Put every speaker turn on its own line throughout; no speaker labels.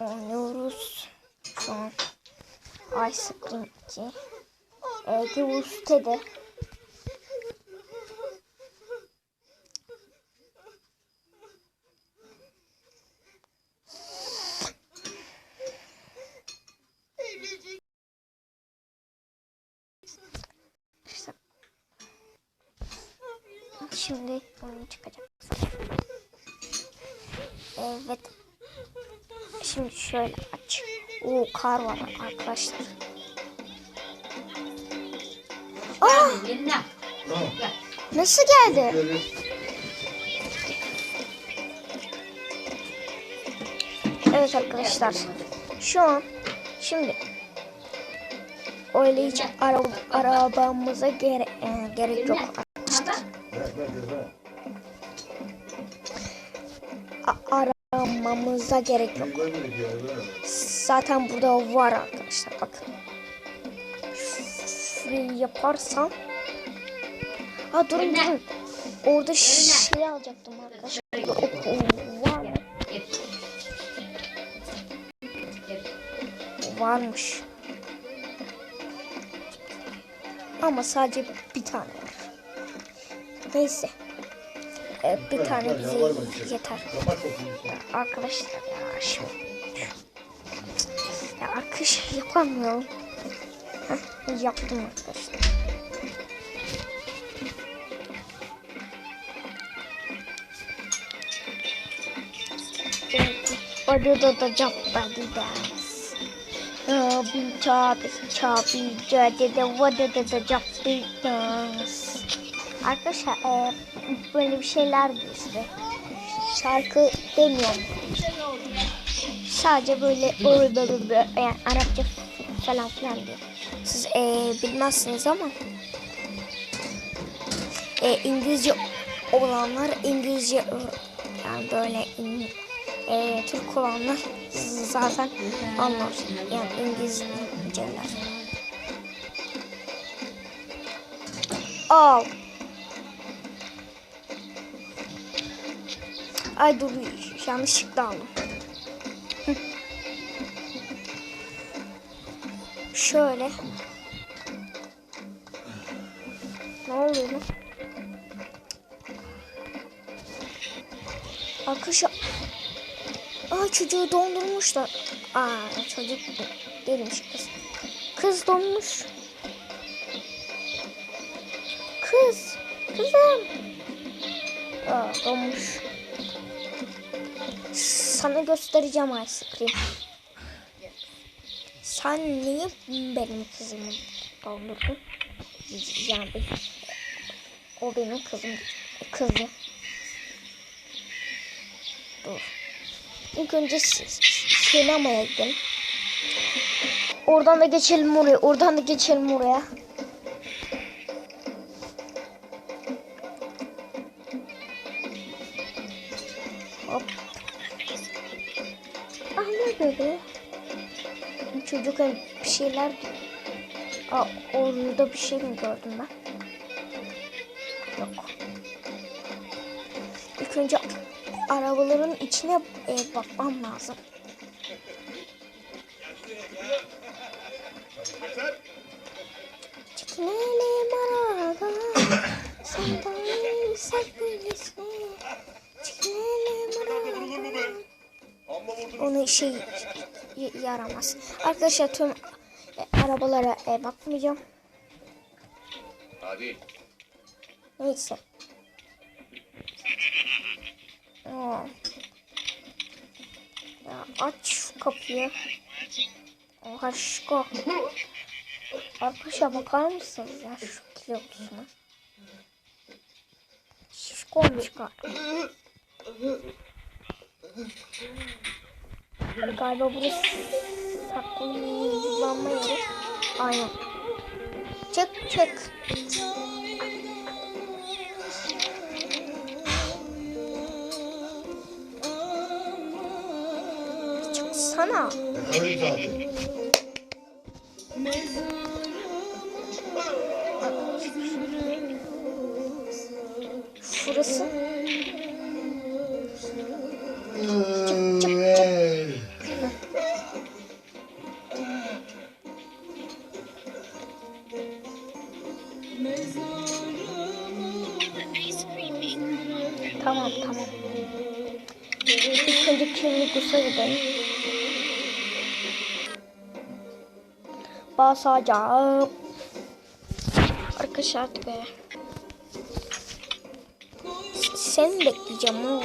oynuyoruz. Şu an Ice Cream 2. Ege Uste'de. Şimdi oyun çıkacak. Evet. Şimdi şöyle aç. Oo kar var arkadaşlar. Aa
Yenine.
nasıl geldi? Evet arkadaşlar. Şu an şimdi öyle hiç ara, arabamıza gere, e, gerek yok aramamıza gerek yok. Zaten burada var arkadaşlar bakın. Şurayı yaparsam. Ha durun durun. Orada şey alacaktım arkadaşlar. Var mı? Varmış. Ama sadece bir tane var. Neyse. Ee, bir tane bize yeter. Arkadaşlar ya şu. Ya arkadaş yapamıyorum. Heh, yaptım arkadaşlar. Orada da ders. Bir çabi çabi cadede vadede de captı ders. Arkadaşlar e, böyle bir şeyler size. Şarkı demiyorum. Sadece böyle böyle böyle, yani Arapça falan filan diyor. Siz e, bilmezsiniz ama e, İngilizce olanlar İngilizce yani böyle e, Türk olanlar zaten anlar. Yani İngilizceler. Al. Ay dur yanlışlıkla aldım. Şöyle. Ne oluyor lan? Arkadaşlar. Aa çocuğu dondurmuşlar. Aa çocuk değilmiş kız. Kız donmuş. Kız. Kızım. Aa donmuş. Sana göstereceğim ice cream. Sen niye benim kızımı dondurdun? Yani o benim kızım. Kızı. Dur. İlk önce sinemaya gidelim. Oradan da geçelim oraya. Oradan da geçelim oraya. Çocuk bir şeyler. Aa, orada bir şey mi gördüm ben? Yok. İlk önce arabaların içine e, bakmam lazım. Çıkmalıyım arada. Senden saklıysın. Çıkmalıyım arada. Onu şey yaramaz. Arkadaşlar tüm e, arabalara e, bakmayacağım.
Hadi.
Neyse. Aa. Ya aç şu kapıyı. Oha şişko. Arkadaşlar bakar mısınız ya şu kilosuna? Şişko olmuş galiba. Galiba burası saklanma yeri. Aynen. Çık çık. Çıksana. Burgos'a gidelim. Basacağım. Arkadaşlar hadi be. Seni bekleyeceğim oğlum.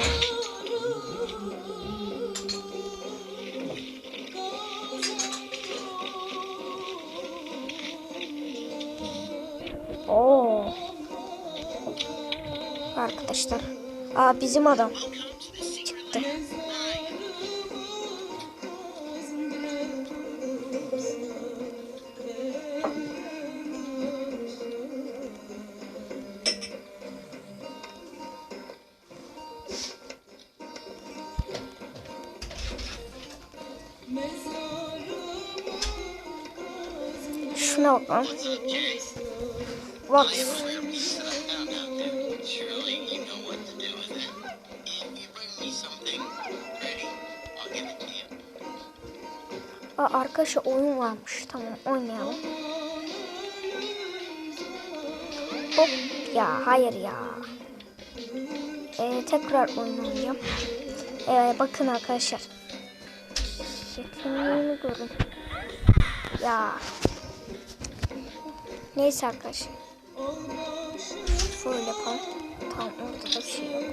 Oo. Arkadaşlar. Aa bizim adam çıktı.
Give it to you.
Aa, arkadaşlar oyun varmış. Tamam oynayalım. Hop ya hayır ya. Ee, tekrar oynayacağım. Ee, bakın arkadaşlar. Yeteneğimi görün. Ya. Neyse arkadaşlar. Şöyle yapalım. Tamam orada da bir şey yok.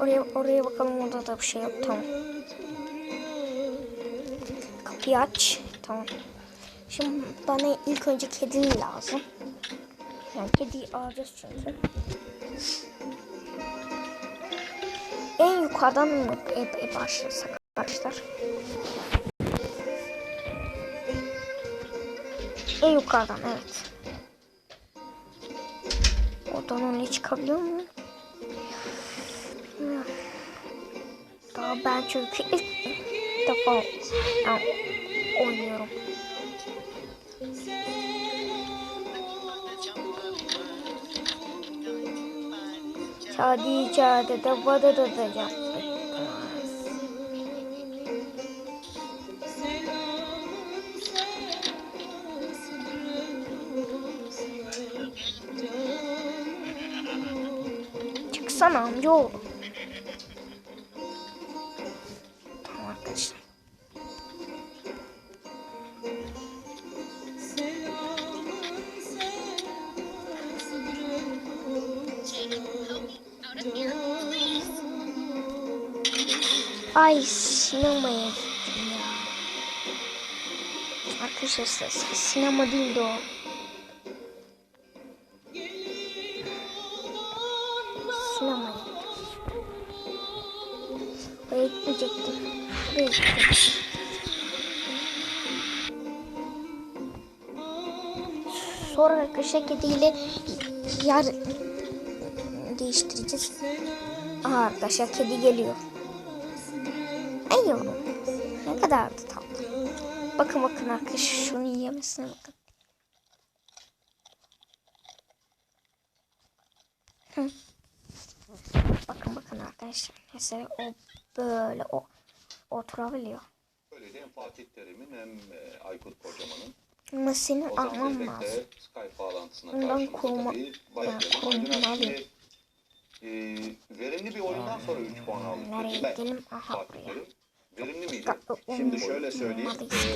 Oraya, oraya bakalım orada da bir şey yok. Tamam. Kapıyı aç. Tamam. Şimdi bana ilk önce kedi lazım. Yani kediyi alacağız çünkü. En yukarıdan mı e, e, başlasak arkadaşlar? En yukarıdan evet. Oradan onu çıkabiliyor mu? Daha ben çünkü ilk defa yani, oynuyorum. Çadi çadi da bada da da yaptık. Çıksana amcaoğlu. Tamam arkadaşlar. Ay sinemaya gittim ya. Arkadaşlar sinema değildi o. Sonra arkadaşlar kediyle yer değiştireceğiz. Aha arkadaşlar kedi geliyor. Ay yavrum. Ne kadar da tatlı. Bakın bakın arkadaşlar şunu yiyemesine bakın. Bakın bakın arkadaşlar. Mesela o böyle o oturabiliyor.
Öyle hem Fatih Terim'in hem e, Aykut Kocaman'ın
Ama alman
Tefek
lazım.
de Skype bağlantısına
Ondan
karşımızda
koruma-
tabii.
yani
Başlayalım.
korunma
Aydın
alayım.
Akçe, e, verimli bir oyundan sonra 3 puan aldı.
Nereye gidelim? Aha buraya.
Verimli miydi? Şimdi şöyle söyleyeyim.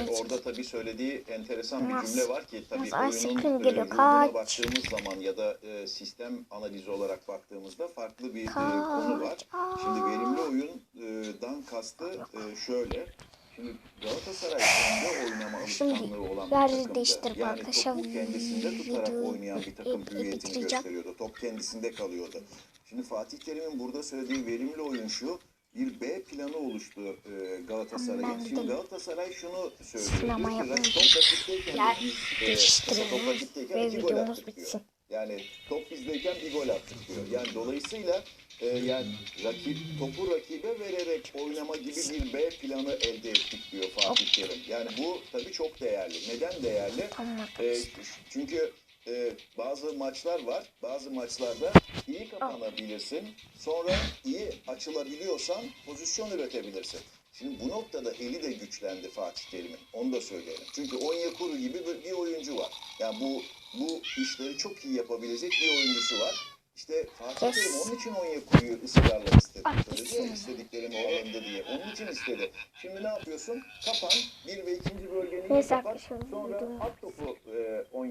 e, orada tabii söylediği enteresan bir cümle var ki tabii oyunun e,
geliyor. Kaç.
baktığımız zaman ya da e, sistem analizi olarak baktığımızda farklı bir e, konu var. Şimdi verimli oyundan kastı e, şöyle. Şimdi Galatasaray kendi oynama alışkanlığı olan bir takımdı. Yani topu kendisinde tutarak oynayan bir takım hüviyetini
bitireceğim.
gösteriyordu. Top kendisinde kalıyordu. Şimdi Fatih Terim'in burada söylediği verimli oyun şu. Bir B planı oluştu e, Galatasaray'ın. Şimdi Galatasaray şunu söylüyor.
sinema
rakipteyken
yer
e,
değiştirelim ve videomuz bitsin.
Yani top bizdeyken bir gol attık diyor. Yani dolayısıyla e, yani rakip topu rakibe vererek oynama gibi bir B planı elde ettik diyor Fatih Terim. Yani bu tabii çok değerli. Neden değerli? E, çünkü e, bazı maçlar var. Bazı maçlarda iyi kapanabilirsin. Sonra iyi açılabiliyorsan pozisyon üretebilirsin. Şimdi bu noktada eli de güçlendi Fatih Terim'in. Onu da söyleyelim. Çünkü Onyekuru gibi bir, bir oyuncu var. Yani bu bu işleri çok iyi yapabilecek bir oyuncusu var. İşte Fatih. Terim onun için Onyekuru'yu ısrarla istedi. Söyledi istediklerim o alındı diye. Onun için istedi. Şimdi ne yapıyorsun? Kapan. Bir ve ikinci bölgeni iyi
Neyse
kapat. Sonra at topu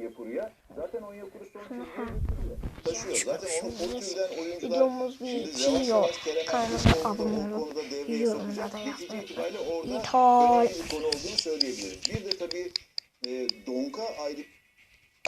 Onyekuru'ya. Zaten Onyekuru son çizgiyi
ha.
taşıyor. Zaten onu o türden oyuncular
Videomuz bitiyor.
da
abone
o
olun.
konuda devreye
Yorumlara da yazmayı
orada
İthal.
bir konu olduğunu söyleyebiliriz. Bir de tabii e, Donka ayrı